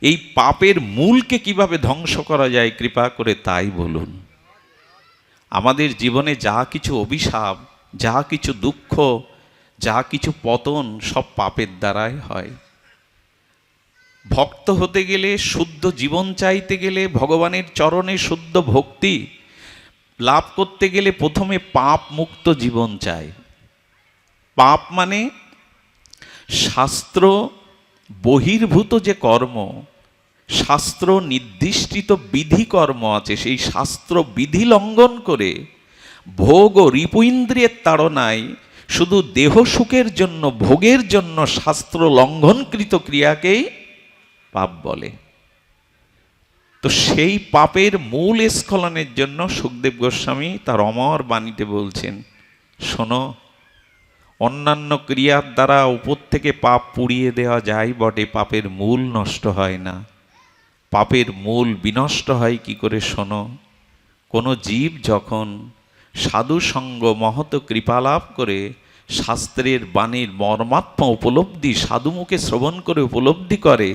এই পাপের মূলকে কীভাবে ধ্বংস করা যায় কৃপা করে তাই বলুন। আমাদের জীবনে যা কিছু অভিশাপ, যা কিছু দুঃখ, যা কিছু পতন সব পাপের দ্বারাই হয়। ভক্ত হতে গেলে, শুদ্ধ জীবন চাইতে গেলে, ভগবানের চরণে শুদ্ধ ভক্তি লাভ করতে গেলে প্রথমে পাপ মুক্ত জীবন চাই। পাপ মানে শাস্ত্র বহির্ভূত যে কর্ম শাস্ত্র নির্দিষ্টিত বিধি কর্ম আছে, সেই শাস্ত্র বিধি লঙ্ঘন করে ভোগ ও রিপুইন্দ্রিয়ের তাড়নায় শুধু দেহ সুখের জন্য, ভোগের জন্য শাস্ত্র লঙ্ঘনকৃত ক্রিয়াকেই পাপ বলে। তো সেই পাপের মূল স্খলনের জন্য সুখদেব গোস্বামী তার অমর বাণীতে বলছেন, শোনো, অন্যান্য ক্রিয়ার দ্বারা উপর থেকে পাপ পুড়িয়ে দেওয়া যায়, বটে, পাপের মূল নষ্ট হয় না। পাপের মূল বিনষ্ট হয়, কি করে শোনো? কোনো জীব যখন সাধু সঙ্গ মহত কৃপালাভ করে, শাস্ত্রের বাণীর মর্মাত্মা উপলব্ধি, সাধুমুখে শ্রবণ করে উপলব্ধি করে,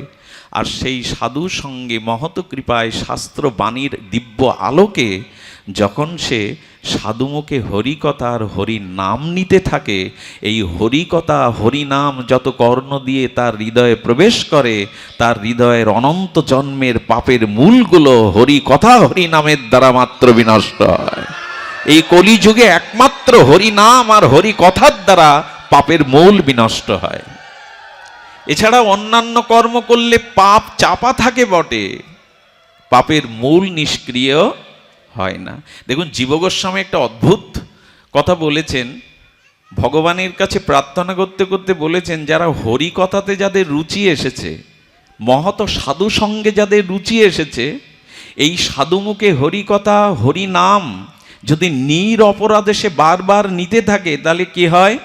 আর সেই সাধু সঙ্গে মহত কৃপায় শাস্ত্র বাণীর দিব্য আলোকে, যখন সে সাধুমুখে হরিকথা আর হরি নাম নিতে থাকে, এই হরিকথা হরিনাম যত কর্ণ দিয়ে তার হৃদয়ে প্রবেশ করে, তার হৃদয়ের অনন্ত জন্মের পাপের মূলগুলো হরি কথা হরি নামের দ্বারা মাত্র বিনষ্ট হয়। এই কলিযুগে একমাত্র হরি নাম আর হরি কথার দ্বারা পাপের মূল বিনষ্ট হয়। এছাড়া অন্যান্য কর্ম করলে পাপ চাপা থাকে বটে। পাপের মূল নিষ্ক্রিয় হয় না। দেখুন, জীবগোস্বামী একটা অদ্ভুত কথা বলেছেন। ভগবানের কাছে প্রার্থনা করতে করতে বলেছেন, যারা হরি কথাতে যাদের রুচি এসেছে মহত সাধু সঙ্গে যাদের রুচি এসেছে, এই সাধুমুখে হরিকথা হরি নাম যদি নির অপরাধে সে বারবার নিতে থাকে, তাহলে কি হয়?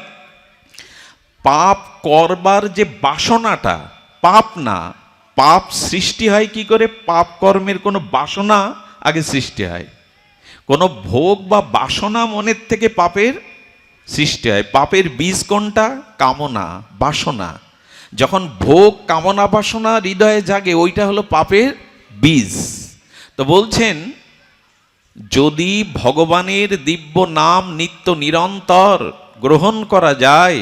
পাপ করবার যে বাসনাটা, পাপ না, পাপ সৃষ্টি হয় কি করে? পাপ কর্মের কোনো বাসনা আগে সৃষ্টি হয়। কোনো ভোগ বা বাসনা মনের থেকে পাপের সৃষ্টি হয়। পাপের বীজ কোনটা? কামনা, বাসনা। যখন ভোগ, কামনা, বাসনা হৃদয়ে জাগে, ওইটা হলো পাপের বীজ। তো বলছেন, যদি ভগবানের দিব্য নাম নিত্য নিরন্তর গ্রহণ করা যায়,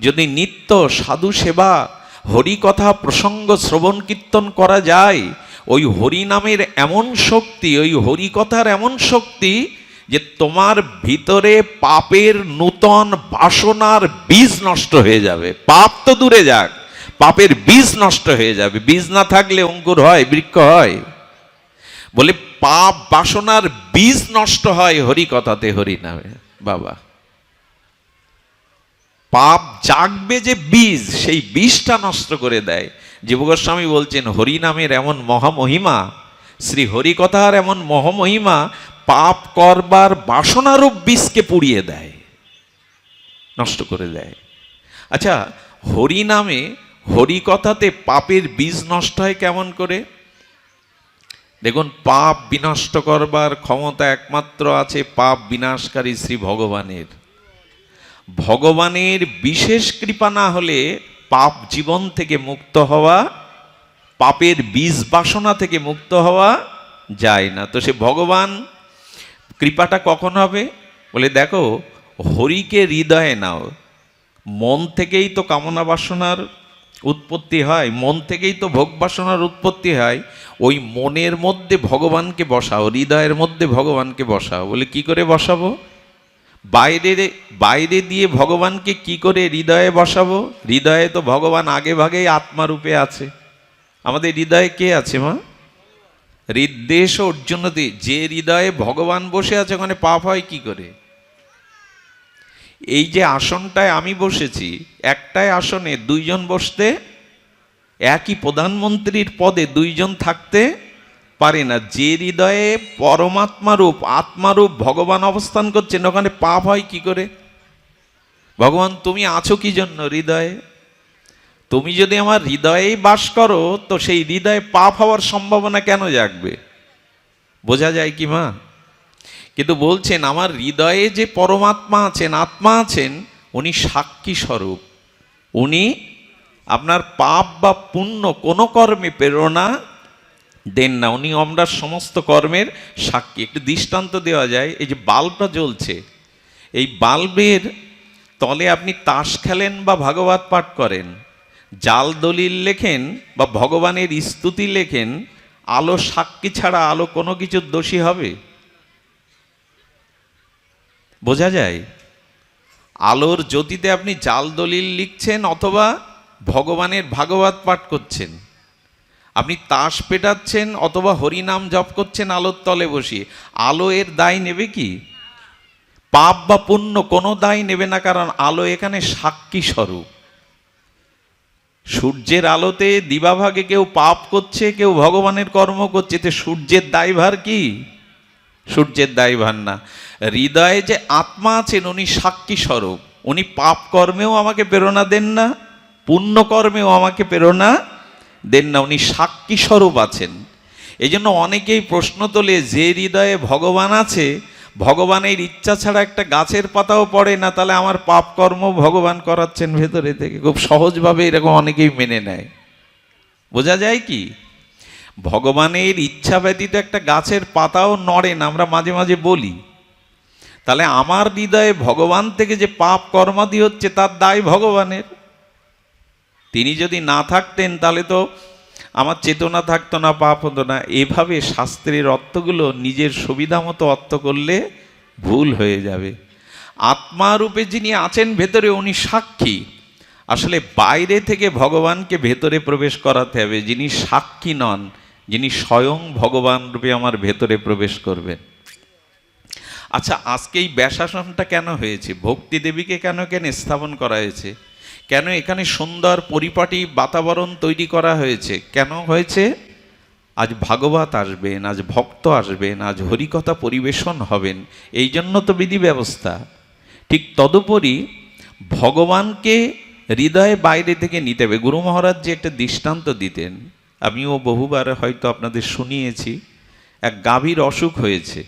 যদি নিত্য সাধু সেবা হরিকথা, প্রসঙ্গ, শ্রবণ, কীর্তন করা যায় ওই হরি নামের এমন শক্তি, ওই হরিকথার এমন শক্তি যে তোমার ভিতরে পাপের নূতন বাসনার বীজ নষ্ট হয়ে যাবে। পাপ তো দূরে যাক, পাপের বীজ নষ্ট হয়ে যাবে। বীজ না থাকলে অঙ্কুর হয়, বৃক্ষ হয়। বলে পাপ বাসনার বীজ নষ্ট হয় হরি কথাতে হরি নামে বাবা, পাপ জাগবে যে বীজ, সেই বীজটা নষ্ট করে দেয়। জীবগোস্বামী বলছেন হরি নামের এমন মহামহিমা, শ্রী হরি কথার এমন মহামহিমা, পাপ করবার বাসনারূপ বীজকে পুড়িয়ে দেয়, নষ্ট করে দেয়। আচ্ছা হরি নামে হরি কথাতে পাপের বীজ নষ্ট হয় কেমন করে? দেখুন, পাপ বিনষ্ট করবার ক্ষমতা একমাত্র আছে পাপ বিনাশকারী শ্রী ভগবানের। ভগবানের বিশেষ কৃপা না হলে পাপ জীবন থেকে মুক্ত হওয়া, পাপের বীজ বাসনা থেকে মুক্ত হওয়া যায় না। তো সে ভগবান কৃপাটা কখন হবে? বলে দেখো, হরিকে হৃদয়ে নাও। মন থেকেই তো কামনা বাসনার উৎপত্তি হয়, মন থেকেই তো ভোগ বাসনার উৎপত্তি হয়। ওই মনের মধ্যে ভগবানকে বসাও, হৃদয়ের মধ্যে ভগবানকে বসাও। বলে কি করে বসাবো? বাইরে বাইরে দিয়ে ভগবানকে কি করে হৃদয়ে বসাবো? হৃদয়ে তো ভগবান আগে ভাগেই আত্মারূপে আছে। আমাদের হৃদয়ে কে আছে, মা? হৃদ্দেশ অর্জুনতি যে হৃদয়ে ভগবান বসে আছে, ওখানে পাপ হয় কি করে? এই যে আসনটায় আমি বসেছি, একটাই আসনে দুইজন বসতে, একই প্রধানমন্ত্রীর পদে দুইজন থাকতে পারে না। যে হৃদয়ে পরমাত্মারূপ, আত্মারূপ ভগবান অবস্থান করছেন, ওখানে পাপ হয় কি করে? ভগবান, তুমি আছো কি জন্য হৃদয়ে? তুমি যদি আমার হৃদয়েই বাস করো, তো সেই হৃদয়ে পাপ হওয়ার সম্ভাবনা কেন জাগবে? বোঝা যায় কি, মা? কিন্তু বলছেন, আমার হৃদয়ে যে পরমাত্মা আছেন, আত্মা আছেন, উনি সাক্ষী স্বরূপ। উনি আপনার পাপ বা পুণ্য কোনো কর্মে প্রেরণা দেন না, উনি আমরা সমস্ত কর্মের সাক্ষী। একটু দৃষ্টান্ত দেওয়া যায়, এই যে বাল্বটা জ্বলছে, এই বাল্বের তলে আপনি তাস খেলেন বা ভাগবত পাঠ করেন, জাল দলিল লেখেন বা ভগবানের স্তুতি লেখেন, আলো সাক্ষী ছাড়া আলো কোনো কিছুর দোষী হবে? বোঝা যায়? আলোর জ্যোতিতে আপনি জাল দলিল লিখছেন অথবা ভগবানের ভাগবত পাঠ করছেন। আপনি তাস পেটাচ্ছেন অথবা হরিনাম জপ করছেন আলোর তলে বসিয়ে, আলো এর দায় নেবে কি? পাপ বা পুণ্য কোনো দায় নেবে না, কারণ আলো এখানে সাক্ষী স্বরূপ। সূর্যের আলোতে দিবাভাগে কেউ পাপ করছে, কেউ ভগবানের কর্ম করছে তো সূর্যের দায়ভার কি? সূর্যের দায়ভার না। হৃদয়ে যে আত্মা আছেন, উনি সাক্ষী স্বরূপ। উনি পাপ কর্মেও আমাকে প্রেরণা দেন না, পুণ্য কর্মেও আমাকে প্রেরণা দেন না, উনি সাক্ষী স্বরূপ আছেন। এই জন্য অনেকেই প্রশ্ন তোলে, যে হৃদয়ে ভগবান আছে, ভগবানের ইচ্ছা ছাড়া একটা গাছের পাতাও পড়ে না, তাহলে আমার পাপ কর্ম ভগবান করাচ্ছেন ভেতরে থেকে। খুব সহজভাবে এরকম অনেকেই মেনে নেয়। বোঝা যায় কি? ভগবানের ইচ্ছা ব্যতীত একটা গাছের পাতাও নড়ে না, আমরা মাঝে মাঝে বলি। তাহলে আমার হৃদয়ে ভগবান থেকে যে পাপ কর্মাদি হচ্ছে, তার দায় ভগবানের। তিনি যদি না থাকতেন, তাহলে তো আমার চেতনা থাকতো না, পাপ হতো না। এভাবে শাস্ত্রের অর্থগুলো নিজের সুবিধা মতো অর্থ করলে ভুল হয়ে যাবে। আত্মারূপে যিনি আছেন, ভেতরে উনি সাক্ষী। আসলে বাইরে থেকে ভগবানকে ভেতরে প্রবেশ করাতে হবে। যিনি সাক্ষী নন, যিনি স্বয়ং ভগবান রূপে আমার ভেতরে প্রবেশ করবেন। আচ্ছা আজকে এই ব্যাসাসনটা কেন হয়েছে? ভক্তি দেবীকে কেন কেন স্থাপন করা হয়েছে? কেন এখানে সুন্দর পরিপাটি বাতাবরণ তৈরি করা হয়েছে? কেন হয়েছে? আজ ভাগবত আসবেন, আজ ভক্ত আসবেন, আজ হরিকথা পরিবেশন হবেন, এই জন্য তো বিধি ব্যবস্থা। ঠিক তদুপরি ভগবানকে হৃদয়ে বাইরে থেকে নিতে হবে। গুরু মহারাজ যে একটা দৃষ্টান্ত দিতেন, আমিও বহুবার হয়তো আপনাদের শুনিয়েছি, এক গাভীর অসুখ হয়েছে।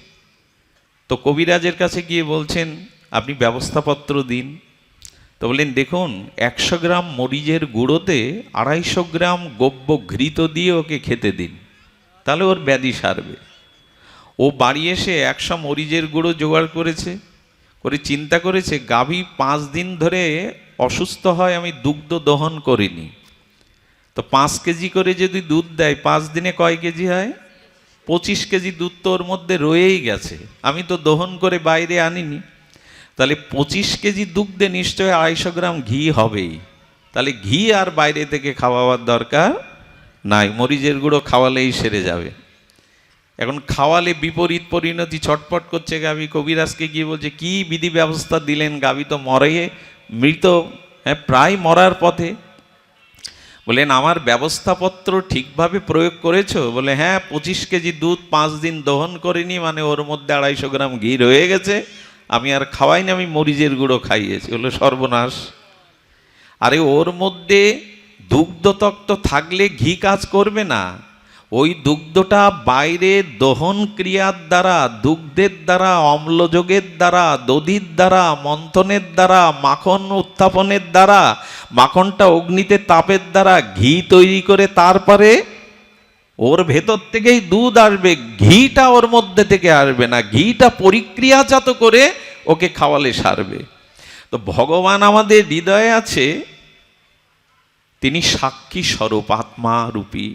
তো কবিরাজের কাছে গিয়ে বলছেন, আপনি ব্যবস্থাপত্র দিন। তো বললেন, দেখুন, একশো গ্রাম মরিচের গুঁড়োতে আড়াইশো গ্রাম গব্য ঘৃত দিয়ে ওকে খেতে দিন, তাহলে ওর ব্যাধি সারবে। ও বাড়ি এসে একশো মরিচের গুঁড়ো জোগাড় করেছে, করে চিন্তা করেছে, গাভী পাঁচ দিন ধরে অসুস্থ হয়, আমি দুগ্ধ দহন করিনি। তো পাঁচ কেজি করে যদি দুধ দেয়, পাঁচ দিনে কয় কেজি হয়? পঁচিশ কেজি দুধ তো ওর মধ্যে রয়েই গেছে, আমি তো দহন করে বাইরে আনিনি। তাহলে পঁচিশ কেজি দুগ্ধে নিশ্চয়ই আড়াইশো গ্রাম ঘি হবেই। তাহলে ঘি আর বাইরে থেকে খাওয়াবার দরকার নাই, মরিচের গুঁড়ো খাওয়ালেই সেরে যাবে। এখন খাওয়ালে বিপরীত পরিণতি ছটপট করছে গাবি। কবিরাজকে গিয়ে বলছে, কি বিধি ব্যবস্থা দিলেন? গাবি তো মরে, মৃত হ্যাঁ প্রায় মরার পথে। বলেন আমার ব্যবস্থাপত্র ঠিকভাবে প্রয়োগ করেছ? বলে হ্যাঁ পঁচিশ কেজি দুধ পাঁচ দিন দহন করিনি মানে ওর মধ্যে আড়াইশো গ্রাম ঘি রয়ে গেছে। আমি আর খাওয়াইনি আমি মরিচের গুঁড়ো খাইয়েছি, হলো সর্বনাশ। আরে ওর মধ্যে দুগ্ধতক্ত থাকলে ঘি কাজ করবে না। ওই দুগ্ধটা বাইরে দহন ক্রিয়ার দ্বারা, দুগ্ধের দ্বারা, অম্লযোগের দ্বারা, দধির দ্বারা, মন্থনের দ্বারা, মাখন উত্থাপনের দ্বারা, মাখনটা অগ্নিতে তাপের দ্বারা ঘি তৈরি করে তারপরে ওর ভেতর থেকেই দুধ আসবে, ঘিটা ওর মধ্যে থেকে আসবে না, ঘিটা পরিক্রিয়াজাত করে ওকে খাওয়ালে সারবে। তো ভগবান আমাদের হৃদয়ে আছে, তিনি সাক্ষী স্বরূপ, আত্মা রূপী,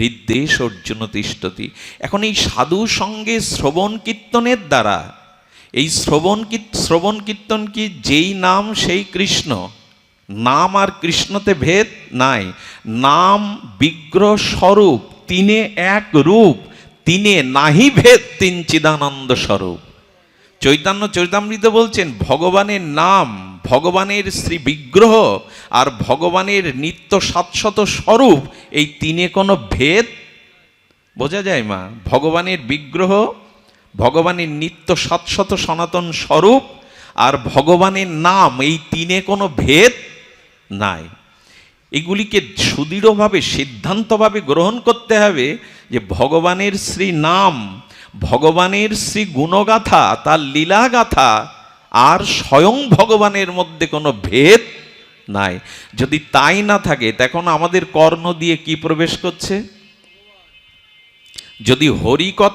হৃদ্দেশ অর্জুন তিষ্ঠতি। এখন এই সাধু সঙ্গে শ্রবণ কীর্তনের দ্বারা, এই শ্রবণ শ্রবণ কীর্তন কি যেই নাম সেই কৃষ্ণ? নাম আর কৃষ্ণতে ভেদ নাই। নাম বিগ্রহ স্বরূপ তিনে এক রূপ, তিনে নাহি ভেদ, তিন চিদানন্দ স্বরূপ। চৈতন্য চৈতামৃত বলছেন, ভগবানের নাম, ভগবানের শ্রী বিগ্রহ আর ভগবানের নিত্য সাতশত স্বরূপ, এই তিনে কোনো ভেদ? বোঝা যায় মা, ভগবানের বিগ্রহ, ভগবানের নিত্য সাতশত সনাতন স্বরূপ আর ভগবানের নাম, এই তিনে কোনো ভেদ নাই। এগুলিকে সুদৃঢ়ভাবে, সিদ্ধান্তভাবে গ্রহণ করতে হবে যে ভগবানের শ্রী নাম ভগবানের শ্রী গুণগাথা তার লীলাগাথা আর স্বয়ং ভগবানের মধ্যে কোনো ভেদ নাই। যদি তাই না থাকে, তখন আমাদের কর্ণ দিয়ে কি প্রবেশ করছে? যদি হরি কথা